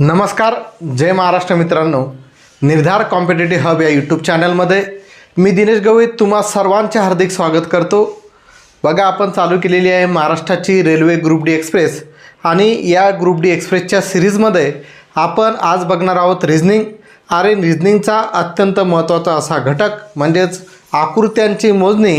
नमस्कार जय महाराष्ट्र मित्रांनो. निर्धार कॉम्पिटेटिव्ह हब या यूट्यूब चॅनलमध्ये मी दिनेश गवई तुम्हा सर्वांचे हार्दिक स्वागत करतो. बघा आपण चालू केलेली आहे महाराष्ट्राची रेल्वे ग्रुप डी एक्सप्रेस आणि या ग्रुप डी एक्सप्रेसच्या सिरीजमध्ये आपण आज बघणार आहोत रिझनिंग आणि रिझनिंगचा अत्यंत महत्त्वाचा असा घटक म्हणजेच आकृत्यांची मोजणी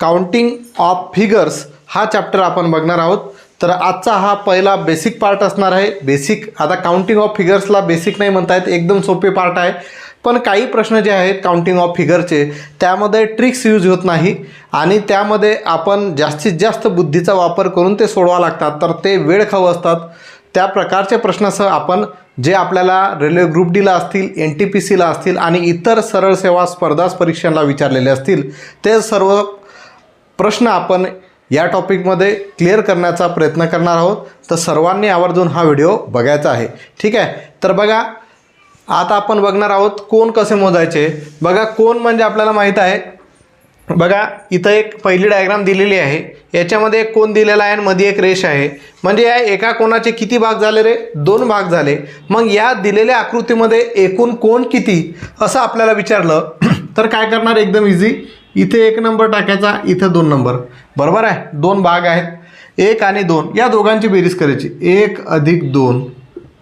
काउंटिंग ऑफ फिगर्स हा चॅप्टर आपण बघणार आहोत. तर आजचा हा पहिला बेसिक पार्ट असणार आहे. बेसिक आता काउंटिंग ऑफ फिगर्सला बेसिक नाही म्हणता येत एकदम सोपे पार्ट आहे. पण काही प्रश्न जे आहेत काउंटिंग ऑफ फिगरचे त्यामध्ये ट्रिक्स यूज होत नाही. आणि त्यामध्ये आपण जास्तीत जास्त बुद्धीचा वापर करून ते सोडवा लागतात. तर ते वेळ खाऊ असतात. त्या प्रकारचे प्रश्नासह आपण जे आपल्याला रेल्वे ग्रुप डीला असतील एन टी पी सीला असतील आणि इतर सरळ सेवा स्पर्धा परीक्षांना विचारलेले असतील ते सर्व प्रश्न आपण या टॉपिकमध्ये क्लिअर करण्याचा प्रयत्न करणार आहोत. तर सर्वांनी आवर्जून हा व्हिडिओ बघायचा आहे. ठीक आहे? तर बघा आता आपण बघणार आहोत कोण कसे मोजायचे. बघा कोण म्हणजे आपल्याला माहीत आहे. बघा इथं एक पहिली डायग्राम दिलेली आहे. याच्यामध्ये एक कोण दिलेला आहे आणि मध्ये एक रेष आहे. म्हणजे या एका कोणाचे किती भाग झाले रे? दोन भाग झाले. मग या दिलेल्या आकृतीमध्ये एकूण कोण किती? असं आपल्याला विचारलं. तर काय करणार? एकदम इझी इथे एक नंबर टाकायचा इथं दोन नंबर. बरोबर आहे? दोन भाग आहेत. एक आणि दोन. या दोघांची बेरीज करायची. एक अधिक दोन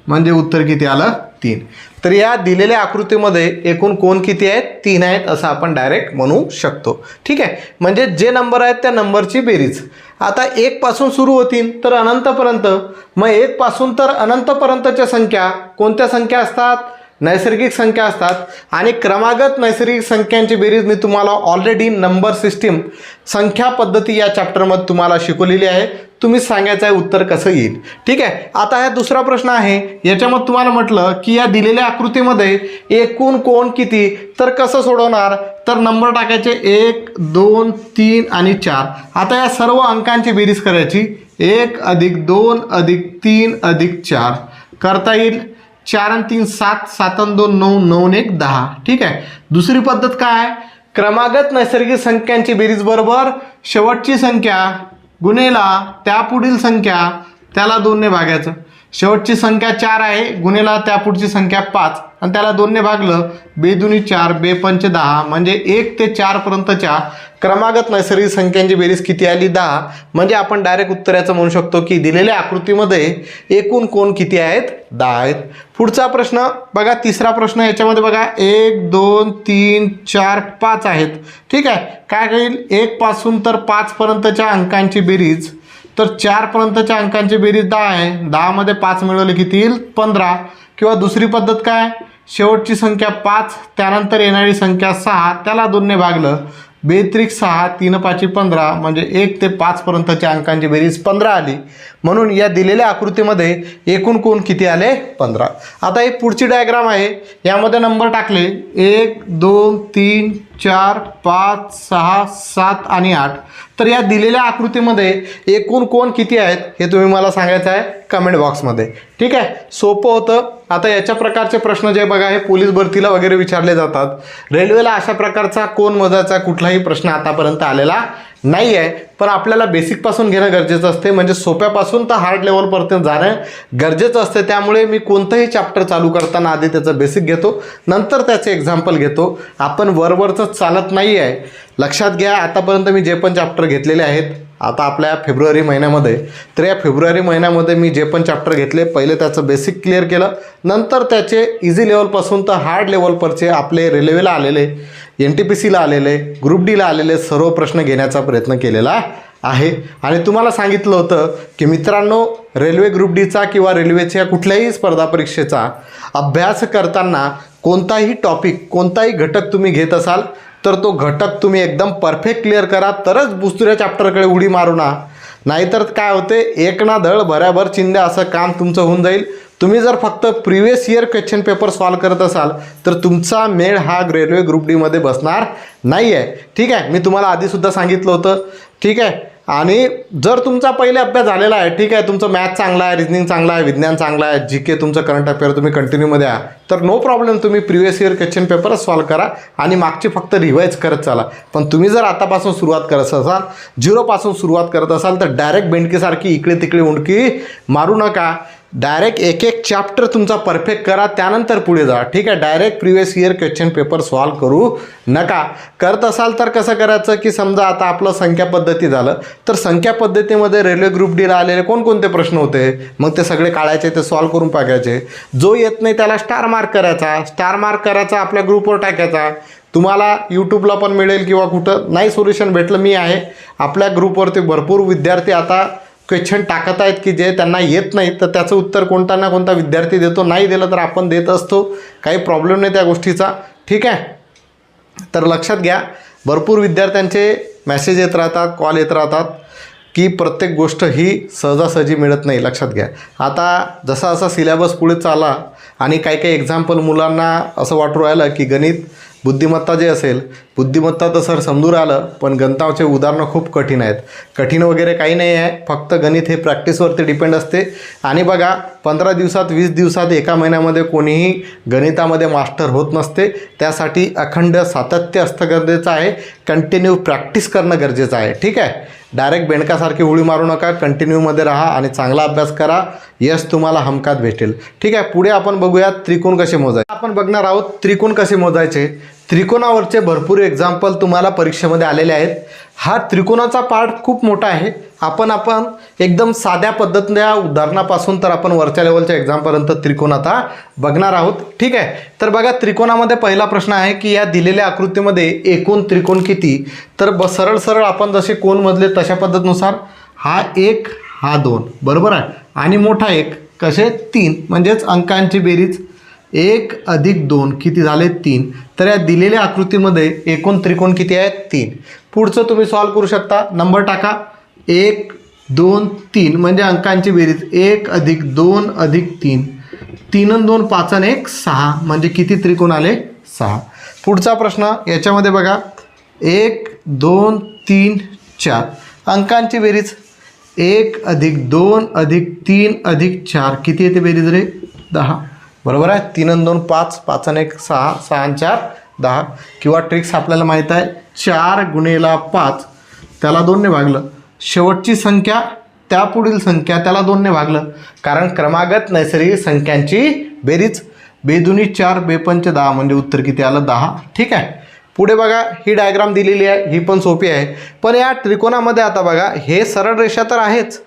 म्हणजे उत्तर किती आलं? तीन. तर या दिलेल्या आकृतीमध्ये एकूण कोण किती आहेत? तीन आहेत असं आपण डायरेक्ट म्हणू शकतो. ठीक आहे? म्हणजे जे नंबर आहेत त्या नंबरची बेरीज. आता एकपासून सुरू होतील तर अनंतपर्यंत. मग एकपासून तर अनंतपर्यंतच्या संख्या कोणत्या संख्या असतात? नैसर्गिक संख्या असतात आणि क्रमागत नैसर्गिक संख्यांची बेरीज मी तुम्हाला ऑलरेडी नंबर सिस्टीम संख्या पद्धती या चॅप्टरमध्ये तुम्हाला शिकवलेली आहे. तुम्ही सांगायचं आहे उत्तर कसं येईल. ठीक आहे? आता हा दुसरा प्रश्न आहे. याच्यामध्ये तुम्हाला म्हटलं की या दिलेल्या आकृतीमध्ये एकूण कोण किती? तर कसं सोडवणार? तर नंबर टाकायचे एक दोन तीन आणि चार. आता या सर्व अंकांची बेरीज करायची. एक अधिक दोन अधिक तीन अधिक चार. करता येईल? चार आणि तीन सात सात आणि दोन नऊ नऊ एक दहा. ठीक आहे? दुसरी पद्धत काय? क्रमागत नैसर्गिक संख्यांची बेरीज बरोबर शेवटची संख्या गुन्हेला त्या पुढील संख्या त्याला दोनने भागायचं. शेवटची संख्या चार आहे गुन्हेला त्या पुढची संख्या पाच. आणि त्याला दोनने भागलं बेदुनी चार बेपंच दहा. म्हणजे एक ते चारपर्यंतच्या क्रमागत नैसर्गिक संख्यांची बेरीज किती आली? दहा. म्हणजे आपण डायरेक्ट उत्तराचं म्हणू शकतो की दिलेल्या आकृतीमध्ये एकूण कोण किती आहेत? दहा आहेत. पुढचा प्रश्न बघा तिसरा प्रश्न याच्यामध्ये बघा एक दोन तीन चार पाच आहेत. ठीक आहे? काय होईल? एक पासून तर पाचपर्यंतच्या अंकांची बेरीज. तर चारपर्यंतच्या अंकांची बेरीज दहा आहे. दहामध्ये पाच मिळवले किती येईल पंधरा. किंवा दुसरी पद्धत काय? शेवटची संख्या पाच त्यानंतर येणारी संख्या सहा. त्याला दोनने भागलं. बेत्रिक सहा तीन पाच पंधरा म्हणजे एक ते पाचपर्यंतच्या अंकांची बेरीज पंधरा आली. म्हणून या दिलेल्या आकृतीमध्ये एकूण कोण किती आले? पंधरा. आता एक पुढची डायग्राम आहे. यामध्ये नंबर टाकले. एक दोन तीन चार पाच सहा सात आणि आठ. तर या दिलेल्या आकृतीमध्ये एकूण कोण किती आहेत हे तुम्ही मला सांगायचं आहे कमेंट बॉक्समध्ये ठीक आहे? सोपं होतं. आता याच्या प्रकारचे प्रश्न जे बघा हे पोलीस भरतीला वगैरे विचारले जातात. रेल्वेला अशा प्रकारचा कोण मजाचा कुठलाही प्रश्न आतापर्यंत आलेला नाही आहे पण आपल्याला बेसिकपासून घेणं गरजेचं असते. म्हणजे सोप्यापासून तर हार्ड लेवलपर्यंत जाणं गरजेचं असते. त्यामुळे मी कोणतंही चॅप्टर चालू करताना आधी त्याचं बेसिक घेतो. नंतर त्याचे एक्झाम्पल घेतो. आपण वरवरचं चालत नाही आहे लक्षात घ्या आतापर्यंत मी जे पण चॅप्टर घेतलेले आहेत आता आपल्या फेब्रुवारी महिन्यामध्ये. तर या फेब्रुवारी महिन्यामध्ये मी जे पण चॅप्टर घेतले पहिले त्याचं बेसिक क्लिअर केलं. नंतर त्याचे इझी लेवलपासून तर हार्ड लेवलपरचे आपले रेल्वेला आलेले एन टी पी सीला आलेले ग्रुप डीला आलेले सर्व प्रश्न घेण्याचा प्रयत्न केलेला आहे. आणि तुम्हाला सांगितलं होतं की मित्रांनो रेल्वे ग्रुप डीचा किंवा रेल्वेच्या कुठल्याही स्पर्धा परीक्षेचा अभ्यास करताना कोणताही टॉपिक कोणताही घटक तुम्ही घेत असाल तर तो घटक तुम्ही एकदम परफेक्ट क्लिअर करा तरच दुसऱ्या चॅप्टरकडे उडी मारू ना. नाहीतर काय होते एक ना धड भऱ्याभर चिंध्या असं काम तुमचं होऊन जाईल. तुम्ही जर फक्त previous year question paper solve करत असाल तर तुमचा मेळ हा रेल्वे ग्रुप डीमध्ये बसणार नाही आहे ठीक आहे मी तुम्हाला आधीसुद्धा सांगितलं होतं. ठीक आहे आणि जर तुमचा पहिले अभ्यास झालेला आहे ठीक आहे तुमचं मॅथ चांगला आहे रिजनिंग चांगला आहे विज्ञान चांगला आहे जी के तुमचं करंट अफेअर तुम्ही कंटिन्यूमध्ये आहे तर नो प्रॉब्लेम तुम्ही प्रिव्हियस इयर क्वेश्चन पेपरच सॉल्व करा आणि मागची फक्त रिवाईज करत चाला. पण तुम्ही जर आतापासून सुरुवात करत असाल झिरोपासून सुरुवात करत असाल तर डायरेक्ट बेंडकीसारखी इकडे तिकडे उंडकी मारू नका. डायरेक्ट एक एक चॅप्टर तुमचा परफेक्ट करा त्यानंतर पुढे जा. ठीक आहे? Direct previous year question paper solve करू नका. करत असाल तर कसं करायचं की समजा आता आपलं संख्या पद्धती झालं तर संख्या पद्धतीमध्ये रेल्वे ग्रुप डीला आलेले कोणकोणते प्रश्न होते? मग ते सगळे काढायचे ते सॉल्व करून टाकायचे. जो येत नाही त्याला स्टार मार्क करायचा. स्टार मार्क करायचा आपल्या ग्रुपवर टाकायचा. तुम्हाला यूट्यूबला पण मिळेल किंवा कुठं नाही सोल्युशन भेटलं मी आहे. आपल्या ग्रुपवरती भरपूर विद्यार्थी आता क्वेश्चन टाकत आहेत की जे त्यांना येत नाही तर त्याचं उत्तर कोणता ना कोणता विद्यार्थी देतो. नाही दिलं तर आपण देत असतो. काही प्रॉब्लेम नाही त्या गोष्टीचा. ठीक आहे? तर लक्षात घ्या भरपूर विद्यार्थ्यांचे मेसेज येत राहतात कॉल येत राहतात की प्रत्येक गोष्ट ही सहजासहजी मिळत नाही. लक्षात घ्या. आता जसा असा सिलेबस पुढे चाला आणि काही काही एक्झाम्पल मुलांना असं वाटू राहिलं की गणित बुद्धिमत्ता जे असेल बुद्धिमत्ता तर सर समजून आलं पण गणिताचे उदाहरणं खूप कठीण आहेत. कठीण वगैरे काही नाही आहे फक्त गणित हे प्रॅक्टिसवरती डिपेंड असते. आणि बघा पंधरा दिवसात वीस दिवसात एका महिन्यामध्ये कोणीही गणितामध्ये मास्टर होत नसते. त्यासाठी अखंड सातत्य असतं गरजेचं आहे. कंटिन्यू प्रॅक्टिस करणं गरजेचं आहे. ठीक आहे? डायरेक्ट बेंडकासारखी उळी मारू नका कंटिन्यूमध्ये राहा आणि चांगला अभ्यास करा. यश तुम्हाला हमखात भेटेल. ठीक आहे पुढे आपण बघूया त्रिकोण कसे मोजायचे. आपण बघणार आहोत त्रिकोण कसे मोजायचे. त्रिकोणावरचे भरपूर एक्झाम्पल तुम्हाला परीक्षेमध्ये आलेले आहेत. हा त्रिकोणाचा पार्ट खूप मोठा आहे. आपण आपण एकदम साध्या पद्धतीच्या उदाहरणापासून तर आपण वरच्या लेवलच्या एक्झामपर्यंत त्रिकोण आता बघणार आहोत. ठीक आहे? तर बघा त्रिकोणामध्ये पहिला प्रश्न आहे की या दिलेल्या आकृतीमध्ये एकूण त्रिकोण किती? तर ब सरळ सरळ आपण जसे कोण मधले तशा पद्धतीनुसार हा एक हा दोन. बरोबर आहे? आणि मोठा एक कसे? तीन. म्हणजेच अंकांची बेरीज. एक अधिक दोन किती झाले? तीन. तर या दिलेल्या आकृतीमध्ये एकूण त्रिकोण किती आहेत तीन. पुढचं तुम्ही सॉल्व करू शकता. नंबर टाका. एक दोन तीन. म्हणजे अंकांची बेरीज. एक अधिक दोन अधिक तीन. तीन दोन पाच आणि एक सहा. म्हणजे किती त्रिकोण आले? सहा. पुढचा प्रश्न याच्यामध्ये बघा. एक दोन तीन चार. अंकांची बेरीज. एक अधिक दोन अधिक तीन अधिक चार. किती येते बेरीज रे? दहा. बरोबर आहे? तीन आणि दोन पाच. पाच आणि एक सहा. सहा आणि चार दहा. किंवा ट्रिक्स आपल्याला माहीत आहे. चार गुणेला पाच त्याला दोनने भागलं. शेवटची संख्या त्या पुढील संख्या त्याला दोनने भागलं. कारण क्रमागत नैसर्गिक संख्यांची बेरीज. बेदुनी चार बेपंच दहा म्हणजे उत्तर किती आलं? दहा. ठीक आहे? पुढे बघा. ही डायग्राम दिलेली आहे. ही पण सोपी आहे. पण या त्रिकोणामध्ये आता बघा. हे सरळ रेषा तर आहेच.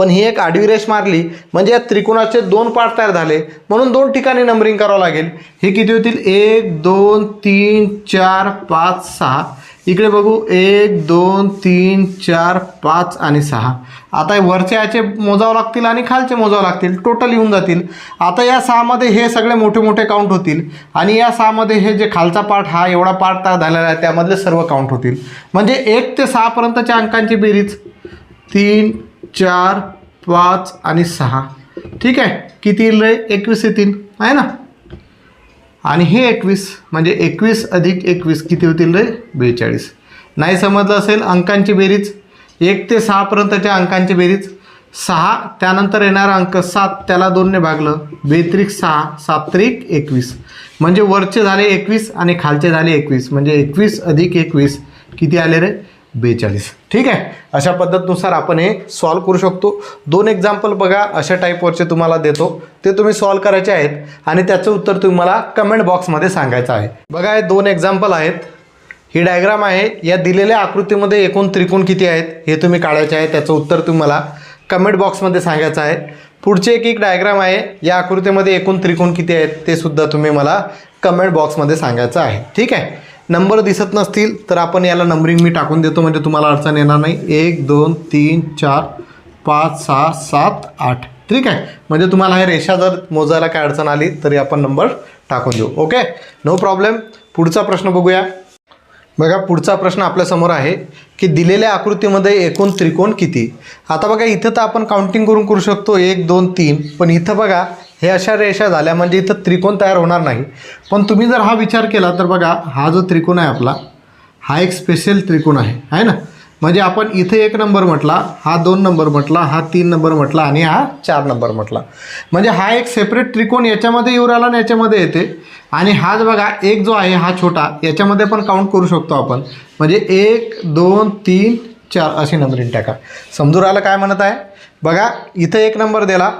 पण ही एक आडवी रेष मारली म्हणजे या त्रिकोणाचे दोन पार्ट तयार झाले. म्हणून दोन ठिकाणी नंबरिंग करावं लागेल. हे किती होतील? एक दोन तीन चार पाच सहा. इकडे बघू. एक दोन तीन चार पाच आणि सहा. आता वरचे याचे मोजावं लागतील आणि खालचे मोजावं लागतील. टोटल येऊन जातील. आता या सहामध्ये हे सगळे मोठे मोठे काउंट होतील. आणि या सहामध्ये हे जे खालचा पार्ट हा एवढा पार्ट तयार झालेला आहे त्यामधले सर्व काउंट होतील. म्हणजे एक ते सहापर्यंतच्या अंकांची बेरीज. तीन चार पाच आणि सहा. ठीक आहे? किती येईल रे? एकवीस येतील. आहे ना? आणि हे एकवीस म्हणजे एकवीस अधिक एकवीस किती होतील रे? बेचाळीस. नाही समजलं असेल अंकांची बेरीज? एक ते सहापर्यंतच्या अंकांची बेरीज. सहा त्यानंतर येणारा अंक सात त्याला दोनने भागलं. बेत्रिक सहा सात्रिक एकवीस. म्हणजे वरचे झाले एकवीस आणि खालचे झाले एकवीस. म्हणजे एकवीस अधिक एकवीस. किती आले रे? बेचाळीस. ठीक आहे? अशा पद्धतीनुसार आपण हे सॉल्व करू शकतो. दोन एक्झाम्पल बघा अशा टाईपवरचे तुम्हाला देतो. ते तुम्ही सॉल्व करायचे आहेत आणि त्याचं उत्तर तुम्हाला कमेंट बॉक्समध्ये सांगायचं आहे. बघा हे दोन एक्झाम्पल आहेत. ही डायग्राम आहे. या दिलेल्या आकृतीमध्ये एकूण त्रिकोण किती आहेत हे तुम्ही काढायचे आहे. त्याचं उत्तर तुम्हाला कमेंट बॉक्समध्ये सांगायचं आहे. पुढचे एक एक डायग्राम आहे. या आकृतीमध्ये एकूण त्रिकोण किती आहेत ते सुद्धा तुम्ही मला कमेंट बॉक्समध्ये सांगायचं आहे. ठीक आहे? नंबर दिसत नसतील तर आपण याला नंबरिंग मी टाकून देतो म्हणजे तुम्हाला अडचण येणार नाही. एक दोन तीन चार पाच सहा सात आठ. ठीक आहे? म्हणजे तुम्हाला हे रेषा जर मोजायला काय अडचण आली तरी आपण नंबर टाकून देऊ. ओके? नो प्रॉब्लेम पुढचा प्रश्न बघूया. बघा पुढचा प्रश्न आपल्यासमोर आहे की दिलेल्या आकृतीमध्ये एकूण त्रिकोण किती? आता बघा इथं तर आपण काउंटिंग करून करू शकतो एक दोन तीन. पण इथं बघा हे अशा रेषा झाल्या म्हणजे इथं त्रिकोण तयार होणार नाही. पण तुम्ही जर हा विचार केला तर बघा हा जो त्रिकोण आहे आपला हा एक स्पेशल त्रिकोण आहे आहे ना? म्हणजे आपण इथे एक नंबर म्हटला हा दोन नंबर म्हटला हा तीन नंबर म्हटला आणि हा चार नंबर म्हटला. म्हणजे हा एक सेपरेट त्रिकोण याच्यामध्ये येऊ राहिला आणि याच्यामध्ये येते. आणि हाच बघा एक जो आहे हा छोटा याच्यामध्ये पण काउंट करू शकतो आपण. म्हणजे एक दोन तीन चार अशी नंबरिंग टाका. समजून राहिलं काय म्हणत आहे? बघा इथं एक नंबर दिला.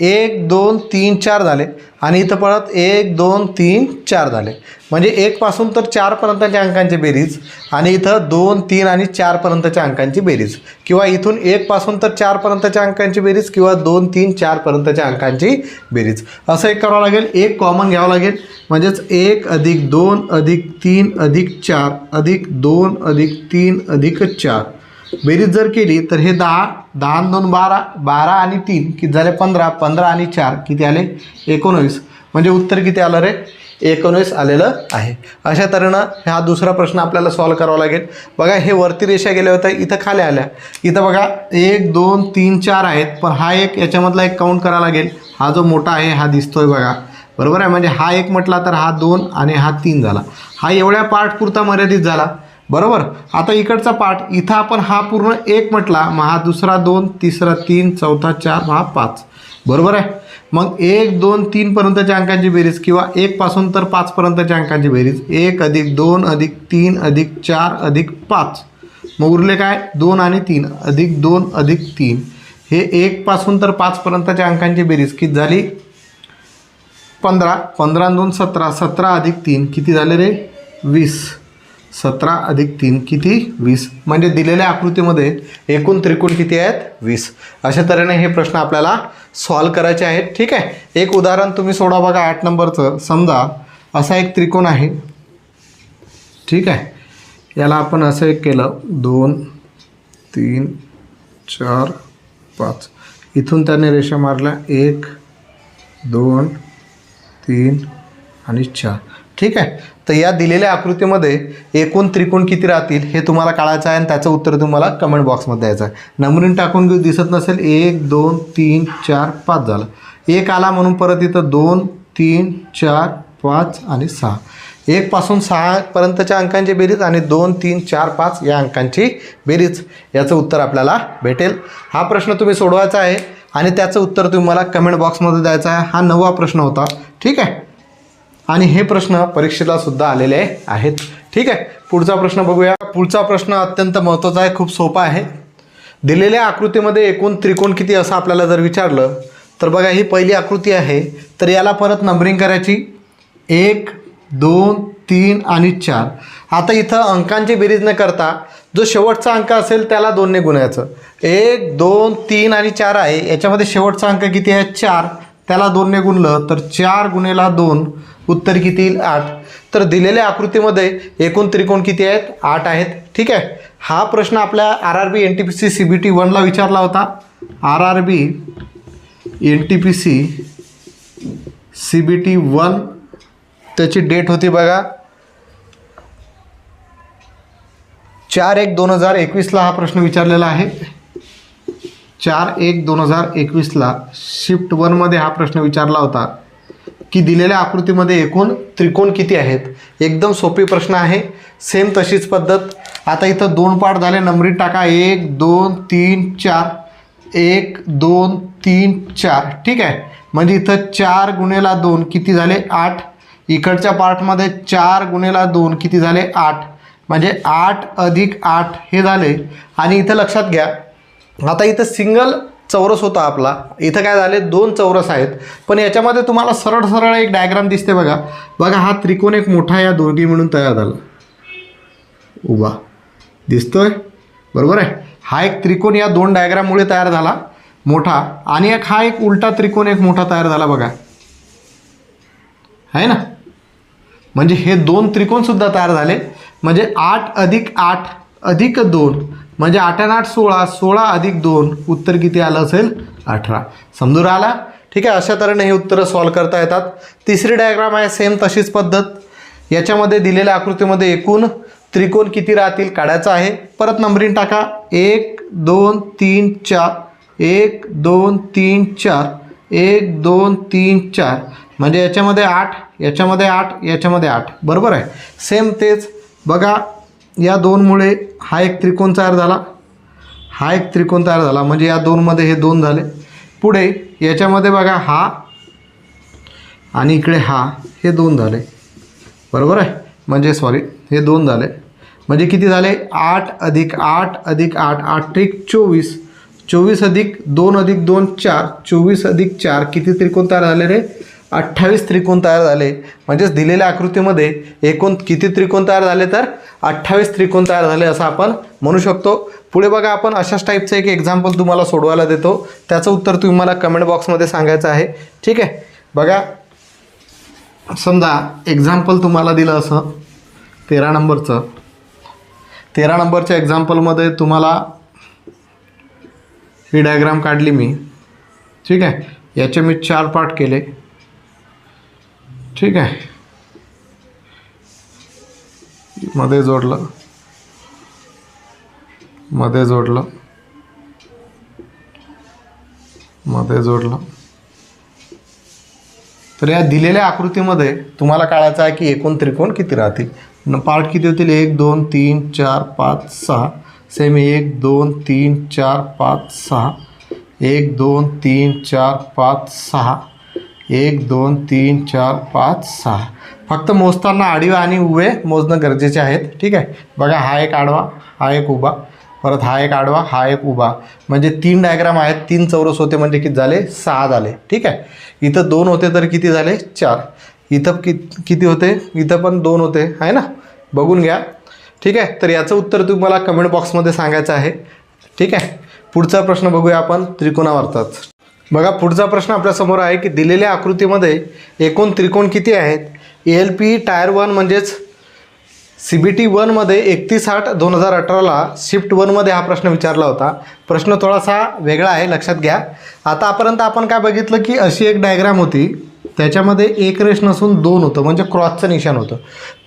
एक दोन तीन चार झाले. आणि इथं परत एक दोन तीन चार झाले. म्हणजे एकपासून तर चारपर्यंतच्या अंकांची बेरीज आणि इथं दोन तीन आणि चारपर्यंतच्या अंकांची बेरीज. किंवा इथून एकपासून तर चारपर्यंतच्या अंकांची बेरीज किंवा दोन तीन चारपर्यंतच्या अंकांची बेरीज. असं एक करावं लागेल. एक कॉमन घ्यावं लागेल. म्हणजेच एक अधिक दोन अधिक तीन अधिक चार अधिक दोन अधिक तीन अधिक चार. बेरीज जर केली तर हे दहा दहा आणि दोन बारा बारा आणि तीन किती झाले? पंधरा पंधरा आणि चार किती आले? एकोणवीस. म्हणजे उत्तर किती आलं रे? एकोणवीस आलेलं आहे. अशा तऱ्हेनं हा दुसरा प्रश्न आपल्याला सॉल्व करावा लागेल. बघा हे वरती रेषा गेल्या होत्या इथं खाली आल्या. इथं बघा एक दोन तीन चार आहेत पण हा एक याच्यामधला एक काउंट करावा लागेल. हा जो मोठा आहे हा दिसतोय बघा. बरोबर आहे? म्हणजे हा एक म्हटला तर हा दोन आणि हा तीन झाला. हा एवढ्या पार्टपुरता मर्यादित झाला. बरोबर? आता इकडचा पाठ इथं आपण हा पूर्ण एक म्हटला मग हा दुसरा दोन तिसरा तीन चौथा चार हा पाच. बरोबर आहे? मग एक दोन तीनपर्यंतच्या अंकांची बेरीज किंवा एकपासून तर पाचपर्यंतच्या अंकांची बेरीज. एक अधिक दोन अधिक तीन अधिक चार अधिक पाच. मग उरले काय? दोन आणि तीन. अधिक दोन अधिक तीन. हे एकपासून तर पाचपर्यंतच्या अंकांची बेरीज. किती झाली? पंधरा. पंधरा दोन सतरा. सतरा अधिक तीन. किती झाले रे? वीस. सतरा अधिक तीन किती? वीस. म्हणजे दिलेल्या आकृतीमध्ये एकूण त्रिकोण किती आहेत? वीस. अशा तऱ्हेने हे प्रश्न आपल्याला सॉल्व करायचे आहेत. ठीक आहे? एक उदाहरण तुम्ही सोडा बघा आठ नंबरचं. समजा असा एक त्रिकोण आहे. ठीक आहे? याला आपण असं एक केलं. दोन तीन चार पाच. इथून त्याने रेषा मारल्या. एक दोन तीन आणि चार. ठीक आहे? तर या दिलेल्या आकृतीमध्ये एकूण त्रिकोण किती राहतील हे तुम्हाला काढायचं आहे आणि त्याचं उत्तर तुम्हाला कमेंट बॉक्समध्ये द्यायचं आहे. नंबरिंग टाकून घेऊ दिसत नसेल एक दोन तीन चार पाच झालं. एक आला म्हणून परत इथं दोन तीन चार पाच आणि सहा. एकपासून सहापर्यंतच्या अंकांची बेरीज आणि दोन तीन चार पाच या अंकांची बेरीज. याचं उत्तर आपल्याला भेटेल. हा प्रश्न तुम्ही सोडवायचा आहे आणि त्याचं उत्तर तुम्हाला कमेंट बॉक्समध्ये द्यायचं आहे. हा नववा प्रश्न होता. ठीक आहे? आणि हे प्रश्न परीक्षेला सुद्धा आलेले आहेत. ठीक आहे पुढचा प्रश्न बघूया. पुढचा प्रश्न अत्यंत महत्त्वाचा आहे खूप सोपा आहे. दिलेल्या आकृतीमध्ये एकूण त्रिकोण किती असं आपल्याला जर विचारलं तर बघा ही पहिली आकृती आहे तर याला परत नंबरिंग करायची. एक दोन तीन आणि चार. आता इथं अंकांची बेरीज न करता जो शेवटचा अंक असेल त्याला दोनने गुणायचं. एक दोन तीन आणि चार आहे याच्यामध्ये शेवटचा अंक किती आहे? चार. त्याला दोनने गुणलं तर चार गुणेला दोन उत्तर किती? येईल आठ. तर दिलेल्या आकृतीमध्ये एकूण त्रिकोण किती आहेत? आठ आहेत. ठीक आहे? हा प्रश्न आपल्या R R B N T P C C B T वनला विचारला होता. R R B N T P C C B T one त्याची डेट होती बघा. चार एक दोन हजार एकवीसला हा प्रश्न विचारलेला आहे. चार एक दोन हजार एकवीसला शिफ्ट वनमध्ये हा प्रश्न विचारला होता. की दिलेल्या आकृतीमध्ये एकूण त्रिकोण किती आहेत? एकदम सोपी प्रश्न आहे. सेम तशीच पद्धत. आता इथं दोन पार्ट झाले. नंबरी टाका. एक दोन तीन चार. एक दोन तीन चार. ठीक आहे? म्हणजे इथं चार गुणेला दोन किती झाले? आठ. इकडच्या पार्टमध्ये चार गुणेला दोन किती झाले? आठ. म्हणजे आठ अधिक आठ हे झाले. आणि इथं लक्षात घ्या. आता इथं सिंगल चौरस होता आपला. इथं काय झाले? दोन चौरस आहेत. पण याच्यामध्ये तुम्हाला सरळ सरळ एक डायग्राम दिसते बघा. बघा हा त्रिकोण एक मोठा या दोघी मिळून तयार झाला. उभा. दिसतोय? बरोबर आहे? हा एक त्रिकोण या दोन डायग्राममुळे तयार झाला. मोठा. आणि एक हा एक उलटा त्रिकोण एक मोठा तयार झाला बघा. आहे ना? म्हणजे हे दोन त्रिकोणसुद्धा तयार झाले. म्हणजे आठ अधिक आठ अधिक दोन म्हणजे आठ आणि आठ सोळा सोळा अधिक दोन उत्तर किती आलं असेल? अठरा. समजून आला ठीक आहे अशा तऱ्हेने हे उत्तरं सॉल्व करता येतात. तिसरी डायग्राम आहे सेम तशीच पद्धत. याच्यामध्ये दिलेल्या आकृतीमध्ये एकूण त्रिकोण किती राहतील काढायचं आहे. परत नंबरिंग टाका. एक दोन तीन चार. एक दोन तीन चार. एक दोन तीन चार. म्हणजे याच्यामध्ये आठ याच्यामध्ये आठ याच्यामध्ये आठ. बरोबर आहे? सेम तेच. बघा या दोनमुळे हा एक त्रिकोण तयार झाला. हा एक त्रिकोण तयार झाला. म्हणजे या दोनमध्ये हे दोन झाले. पुढे याच्यामध्ये बघा हा आणि इकडे हा हे दोन झाले. बरोबर आहे? म्हणजे सॉरी हे दोन झाले. म्हणजे किती झाले? आठ अधिक आठ अधिक आठ. आठ एक चोवीस. चोवीस अधिक दोन अधिक दोन चार. चोवीस अधिक चार. किती त्रिकोण तयार झाले रे? अठ्ठावीस त्रिकोण तयार झाले. म्हणजेच दिलेल्या आकृतीमध्ये एकूण किती त्रिकोण तयार झाले तर? अठ्ठावीस त्रिकोण तयार झाले असं आपण म्हणू शकतो. पुढे बघा आपण अशाच टाईपचं एक एक्झाम्पल तुम्हाला सोडवायला देतो. त्याचं उत्तर तुम्ही मला कमेंट बॉक्समध्ये सांगायचं आहे. ठीक आहे? बघा. समजा एक्झाम्पल तुम्हाला दिलं असं. तेरा नंबरचं. तेरा नंबरच्या एक्झाम्पलमध्ये तुम्हाला ही डायग्राम काढली मी. ठीक आहे? याचे मी चार पार्ट केले. ठीक आहे. मध्ये जोडलं. मध्ये जोडलं. मध्ये जोडलं. तर या दिलेल्या आकृतीमध्ये तुम्हाला काढायचं आहे की एकूण त्रिकोण किती राहतील? न पार्ट किती होतील? एक दोन तीन चार पाच सहा. सेम एक दोन तीन चार पाच सहा. एक दोन तीन चार पाच सहा. एक दोन तीन चार पाच सहा. फक्त मोजताना आडवे आणि उभे मोजणं गरजेचे आहेत. ठीक आहे? बघा हा एक आडवा हा एक उभा. परत हा एक आडवा हा एक उभा. म्हणजे तीन डायग्राम आहेत. तीन चौरस होते म्हणजे किती झाले? सहा झाले. ठीक आहे? इथं दोन होते तर किती झाले? चार. इथं कि किती होते? इथं पण दोन होते. आहे ना? बघून घ्या. ठीक आहे? तर याचं उत्तर तुम्हाला कमेंट बॉक्समध्ये सांगायचं आहे. ठीक आहे? पुढचा प्रश्न बघूया आपण त्रिकोणावरचाच. बघा पुढचा प्रश्न आपल्यासमोर आहे की दिलेल्या आकृतीमध्ये एकूण त्रिकोण किती आहेत? एल पी टायर वन म्हणजेच सी बी टी वनमध्ये एकतीस आठ दोन हजार अठराला शिफ्ट वनमध्ये हा प्रश्न विचारला होता. प्रश्न थोडासा वेगळा आहे लक्षात घ्या. आतापर्यंत आपण काय बघितलं की अशी एक डायग्राम होती. त्याच्यामध्ये एक रेष नसून दोन होतं म्हणजे क्रॉसचं निशाण होतं.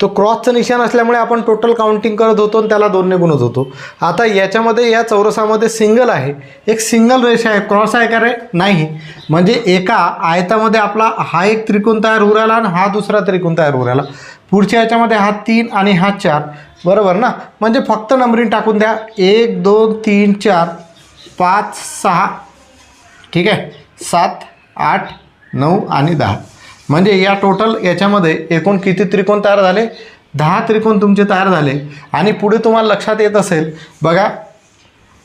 तो क्रॉसचं निशाण असल्यामुळे आपण टोटल काउंटिंग करत होतो आणि त्याला दोनने गुणत होतो. आता याच्यामध्ये या चौरसामध्ये सिंगल आहे. एक सिंगल रेष आहे क्रॉस आहे का रे? नाही. म्हणजे एका आयतामध्ये आपला हा एक त्रिकोण तयार होऊ राहिला आणि हा दुसरा त्रिकोण तयार होऊ राहिला. पुढच्या याच्यामध्ये हा तीन आणि हा चार. बरोबर ना? म्हणजे फक्त नंबरिंग टाकून द्या. एक दोन तीन चार पाच सहा. ठीक आहे? सात आठ नऊ आणि दहा. म्हणजे या टोटल याच्यामध्ये एकूण किती त्रिकोण तयार झाले? दहा त्रिकोण तुमचे तयार झाले. आणि पुढे तुम्हाला लक्षात येत असेल बघा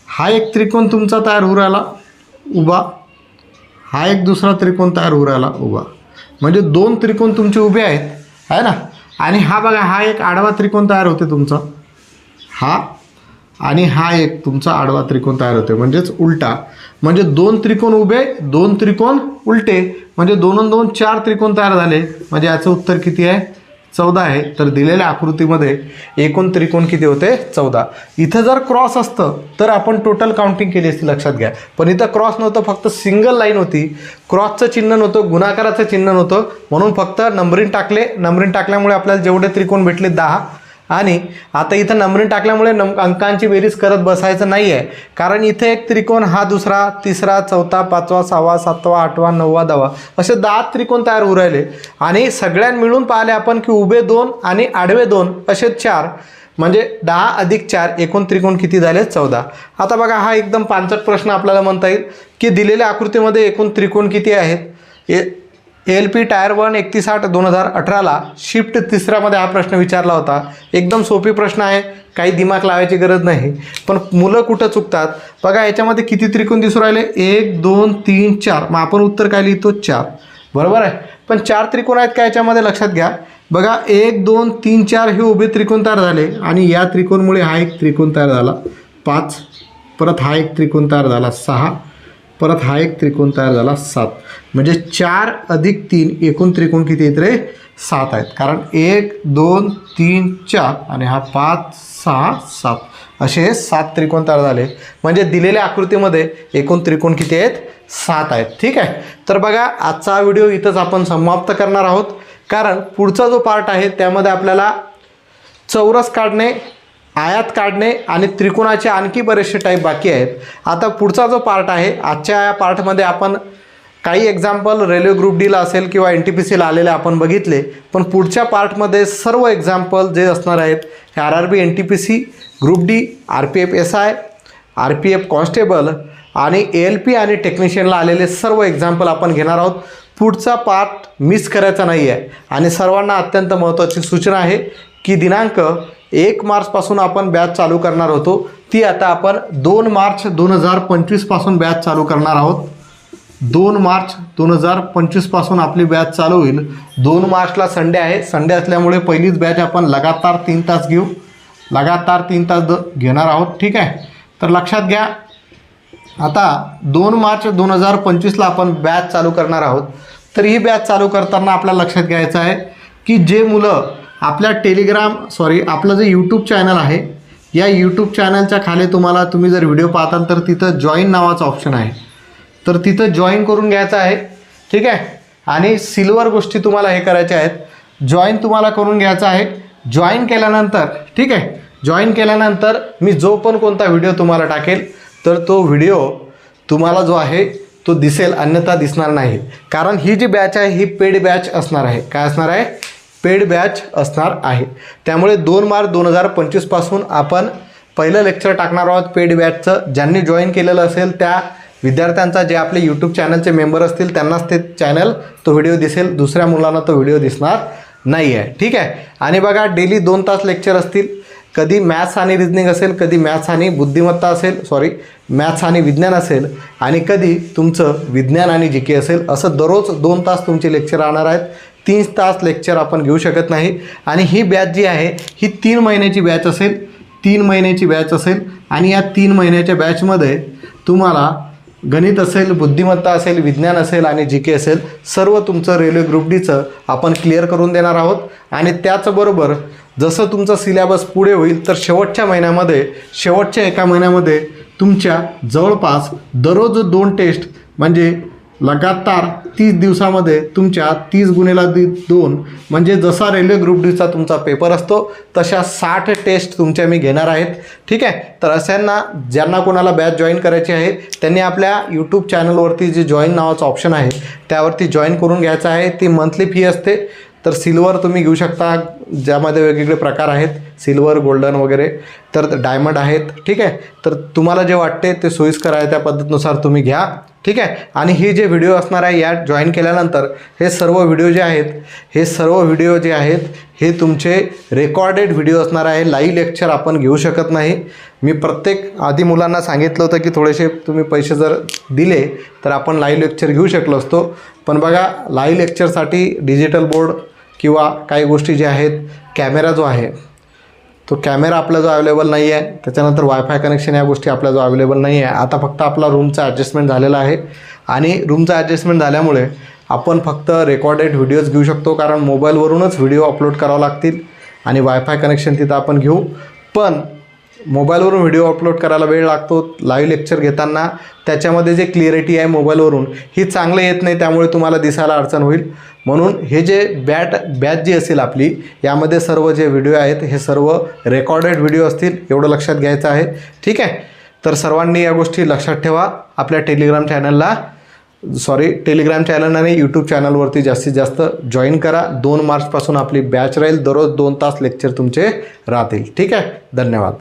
हा एक त्रिकोण तुमचा तयार होऊ राहिला उभा. हा एक दुसरा त्रिकोण तयार होऊ राहिला उभा. म्हणजे दोन त्रिकोण तुमचे उभे आहेत आहे ना? आणि हा बघा हा एक आडवा त्रिकोण तयार होते तुमचा. हा आणि हा एक तुमचा आडवा त्रिकोण तयार होते. म्हणजेच उलटा. म्हणजे दोन त्रिकोण उभे दोन त्रिकोण उलटे. म्हणजे दोन दोन चार त्रिकोण तयार झाले. म्हणजे याचं उत्तर किती आहे? चौदा आहे. तर दिलेल्या आकृतीमध्ये एकूण त्रिकोण किती होते? चौदा. इथं जर क्रॉस असतं तर आपण टोटल काउंटिंग केली असती लक्षात घ्या. पण इथं क्रॉस नव्हतं फक्त सिंगल लाईन होती. क्रॉसचं चिन्ह नव्हतं गुणाकाराचं चिन्ह नव्हतं. म्हणून फक्त नंबरिंग टाकले. नंबरिंग टाकल्यामुळे आपल्याला जेवढे त्रिकोण भेटले दहा. आणि आता इथं नंबरिंग टाकल्यामुळे नम अंकांची बेरीज करत बसायचं नाही आहे कारण इथे एक त्रिकोण हा दुसरा तिसरा चौथा पाचवा सहावा सातवा आठवा नववा दहावा असे दहा त्रिकोण तयार होऊ राहिले. आणि सगळ्यां मिळून पाहिले आपण की उभे दोन आणि आडवे दोन असे चार म्हणजे दहा अधिक चार एकूण त्रिकोण किती झाले? चौदा. आता बघा हा एकदम पांचट प्रश्न आपल्याला म्हणता येईल की दिलेल्या आकृतीमध्ये एकूण त्रिकोण किती आहेत? A L P tier one एकतीस आठ दोन हजार अठराला शिफ्ट तिसऱ्यामध्ये हा प्रश्न विचारला होता. एकदम सोपी प्रश्न आहे. काही दिमाग लावायची गरज नाही. पण मुलं कुठं चुकतात? बघा याच्यामध्ये किती त्रिकोण दिसून राहिले? एक दोन तीन चार. मग आपण उत्तर काय लिहितो? चार. बरोबर आहे? पण चार त्रिकोण आहेत का याच्यामध्ये? लक्षात घ्या. बघा एक दोन तीन चार हे उभे त्रिकोण तयार झाले. आणि या त्रिकोणमुळे हा एक त्रिकोण तयार झाला. पाच. परत हा एक त्रिकोण तयार झाला. सहा. परत हा एक त्रिकोण तयार झाला सात. म्हणजे चार अधिक तीन एकूण त्रिकोण किती आहेत रे? सात आहेत. कारण एक दोन तीन चार आणि हा पाच सहा सात. असे सात त्रिकोण तयार झाले. म्हणजे दिलेल्या आकृतीमध्ये एकूण त्रिकोण किती आहेत? सात आहेत. ठीक आहे? तर बघा आजचा व्हिडिओ इथंच आपण समाप्त करणार आहोत. कारण पुढचा जो पार्ट आहे त्यामध्ये आपल्याला चौरस काढणे आयात काढणे आणि त्रिकोणाचे आणखी बरेचसे टाईप बाकी आहेत. आता पुढचा जो पार्ट आहे आजच्या या पार्टमध्ये आपण काही एक्झाम्पल रेल्वे ग्रुप डीला असेल किंवा एन टी पी सीला आलेले आपण बघितले पण पुढच्या पार्टमध्ये सर्व एक्झाम्पल जे असणार आहेत हे R R B N T P C group D R P F S I R P F constable आणि ए एल पी आणि टेक्निशियनला आलेले सर्व एक्झाम्पल आपण घेणार आहोत. पुढचा पार्ट मिस करायचा नाही आहे आणि सर्वांना अत्यंत महत्त्वाची सूचना आहे की दिनांक एक मार्चपासून आपण बॅच चालू करणार होतो. ती आता आपण दोन मार्च दोन हजार पंचवीसपासून बॅच चालू करणार आहोत. दोन मार्च दोन हजार पंचवीसपासून आपली बॅच चालू होईल. दोन मार्चला संडे आहे. संडे असल्यामुळे पहिलीच बॅच आपण लगातार तीन तास घेऊ. लगातार तीन तास द घेणार आहोत. ठीक आहे? तर लक्षात घ्या. आता दोन मार्च दोन हजार पंचवीसला आपण बॅच चालू करणार आहोत. तर ही बॅच चालू करताना आपल्याला लक्षात घ्यायचं आहे की जे मुलं आपल्या टेलिग्राम सॉरी आपलं जे यूट्यूब चॅनल आहे या यूट्यूब चॅनलच्या खाली तुम्हाला तुम्ही जर व्हिडिओ पाहताल तर तिथं जॉईन नावाचं ऑप्शन आहे. तर तिथं जॉईन करून घ्यायचं आहे ठीक आहे? आणि सिल्वर गोष्टी तुम्हाला हे करायच्या आहेत. जॉईन तुम्हाला करून घ्यायचं आहे. जॉईन केल्यानंतर ठीक आहे? जॉईन केल्यानंतर मी जो पण कोणता व्हिडिओ तुम्हाला टाकेल तर तो व्हिडिओ तुम्हाला जो आहे तो दिसेल अन्यथा दिसणार नाही. कारण ही जी बॅच आहे ही पेड बॅच असणार आहे. काय असणार आहे? पेड बॅच असणार आहे. त्यामुळे दोन मार्च दोन हजार पंचवीसपासून आपण पहिलं लेक्चर टाकणार आहोत पेड बॅचचं. ज्यांनी जॉईन केलेलं असेल त्या विद्यार्थ्यांचा जे आपले यूट्यूब चॅनलचे मेंबर असतील त्यांनाच ते चॅनल तो व्हिडिओ दिसेल. दुसऱ्या मुलांना तो व्हिडिओ दिसणार नाही आहे ठीक आहे? आणि बघा डेली दोन तास लेक्चर असतील. कधी मॅथ्स आणि रिजनिंग असेल कधी मॅथ्स आणि बुद्धिमत्ता असेल सॉरी मॅथ्स आणि विज्ञान असेल आणि कधी तुमचं विज्ञान आणि जी के असेल असं दररोज दोन तास तुमचे लेक्चर राहणार आहेत. तीन तास लेक्चर आपण घेऊ शकत नाही. आणि ही बॅच जी आहे ही तीन महिन्याची बॅच असेल तीन महिन्याची बॅच असेल आणि या तीन महिन्याच्या बॅचमध्ये तुम्हाला गणित असेल बुद्धिमत्ता असेल विज्ञान असेल आणि जी के असेल सर्व तुमचं रेल्वे ग्रुप डीचं आपण क्लिअर करून देणार आहोत. आणि त्याचबरोबर जसं तुमचं सिलेबस पुढे होईल तर शेवटच्या महिन्यामध्ये शेवटच्या एका महिन्यामध्ये तुमच्या जवळपास दररोज दोन टेस्ट म्हणजे लगातार तीस दिवसामध्ये तुमच्या तीस गुणेला दि दोन म्हणजे जसा रेल्वे ग्रुप डीचा तुमचा पेपर असतो तशा साठ टेस्ट तुमच्या मी घेणार आहेत. ठीक आहे? तर अशांना ज्यांना कोणाला बॅच जॉईन करायची आहे त्यांनी आपल्या यूट्यूब चॅनलवरती जे जॉईन नावाचं ऑप्शन आहे त्यावरती जॉईन करून घ्यायचं आहे. ती मंथली फी असते. तर सिल्वर तुम्ही घेऊ शकता ज्यामध्ये वेगवेगळे प्रकार आहेत. सिल्वर गोल्डन वगैरे. तर डायमंड आहेत. ठीक आहे? तर तुम्हाला जे वाटते ते सोयीस्कर आहे त्या पद्धतीनुसार तुम्ही घ्या. ठीक आहे? आणि हे जे व्हिडिओ असणार आहे यात जॉईन केल्यानंतर हे सर्व व्हिडिओ जे आहेत हे सर्व व्हिडिओ जे आहेत हे तुमचे रेकॉर्डेड व्हिडिओ असणार आहे. लाईव्ह लेक्चर आपण घेऊ शकत नाही. मी प्रत्येक आधी मुलांना सांगितलं होतं की थोडेसे तुम्ही पैसे जर दिले तर आपण लाईव्ह लेक्चर घेऊ शकलो असतो. पण बघा लाईव्ह लेक्चरसाठी डिजिटल बोर्ड किंवा काही गोष्टी ज्या आहेत कॅमेरा जो आहे तो कॅमेरा आपला जो अवेलेबल नाही आहे त्याच्यानंतर वायफाय कनेक्शन या गोष्टी आपल्या जो अवेलेबल नाही आहे आता फक्त आपला रूमचा ॲडजस्टमेंट झालेला आहे. आणि रूमचा ॲडजस्टमेंट झाल्यामुळे आपण फक्त रेकॉर्डेड व्हिडिओज घेऊ शकतो कारण मोबाईलवरूनच व्हिडिओ अपलोड करावं लागतील. आणि वायफाय कनेक्शन तिथं आपण घेऊ. पण मोबाईलवरून व्हिडिओ अपलोड करायला वेळ लागतो लाईव्ह लेक्चर घेताना. त्याच्यामध्ये जे क्लिअरिटी आहे मोबाईलवरून ही चांगलं येत नाही त्यामुळे तुम्हाला दिसायला अडचण होईल. म्हणून हे जे बॅट बॅच जी असेल आपली यामध्ये सर्व जे व्हिडिओ आहेत हे सर्व रेकॉर्डेड व्हिडिओ असतील एवढं लक्षात घ्यायचं आहे. ठीक आहे? तर सर्वांनी या गोष्टी लक्षात ठेवा. आपल्या टेलिग्राम चॅनलला सॉरी टेलिग्राम चॅनल आणि यूट्यूब चॅनलवरती जास्तीत जास्त जॉईन करा. दोन मार्चपासून आपली बॅच राहील. दररोज दोन तास लेक्चर तुमचे राहतील. ठीक आहे? धन्यवाद.